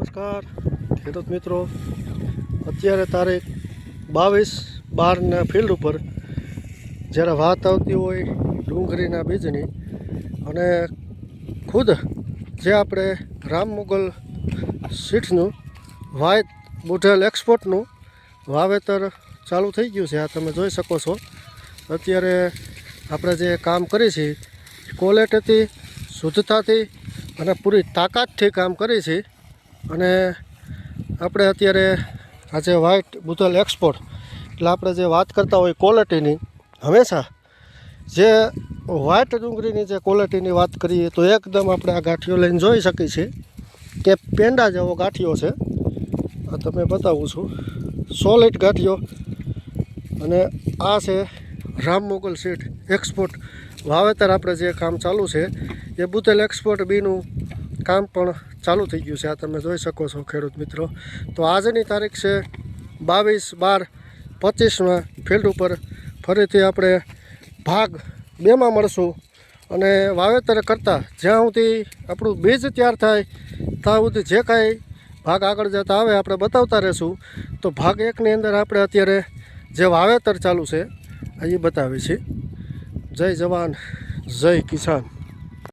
નમસ્કાર. ખેડૂત મિત્રો, અત્યારે તારીખ બાવીસ બારના ફિલ્ડ ઉપર જ્યારે વાત આવતી હોય ડુંગળીના બીજની અને ખુદ જે આપણે રામ મુગલ સીટ્સનું વાય બુઢેલ એક્સપોર્ટનું વાવેતર ચાલુ થઈ ગયું છે, આ તમે જોઈ શકો છો. અત્યારે આપણે જે કામ કરીએ છીએ ક્વોલિટીથી શુદ્ધતાથી અને પૂરી તાકાતથી કામ કરીએ છીએ. અને આપણે અત્યારે આજે વ્હાઇટ બુતલ એક્સપોર્ટ એટલે આપણે જે વાત કરતા હોય ક્વોલિટીની હંમેશા જે વ્હાઇટ ડુંગળીની જે ક્વોલિટીની વાત કરીએ તો એકદમ આપણે આ ગાંઠીઓ લઈને જોઈ શકીએ છીએ કે પેંડા જેવો ગાંઠિયો છે. આ તમે બતાવું છું. સોલિડ ગાંઠિયો. અને આ છે રામ મોગલ સીટ એક્સપોર્ટ વાવેતર આપણે જે કામ ચાલુ છે, એ બુતેલ એક્સપોર્ટ બીનું કામ પણ ચાલુ થઈ ગયું છે, આ તમે જોઈ શકો છો ખેડૂત મિત્રો. તો આજની તારીખ છે બાવીસ બાર પચીસમાં ફિલ્ડ ઉપર ફરીથી આપણે ભાગ બેમાં મળશું અને વાવેતર કરતાં જ્યાં સુધી આપણું બીજ તૈયાર થાય, ત્યાં સુધી જે કાંઈ ભાગ આગળ જતા આવે આપણે બતાવતા રહેશું. તો ભાગ એકની અંદર આપણે અત્યારે જે વાવેતર ચાલુ છે એ બતાવીએ છીએ. જય જવાન, જય કિસાન.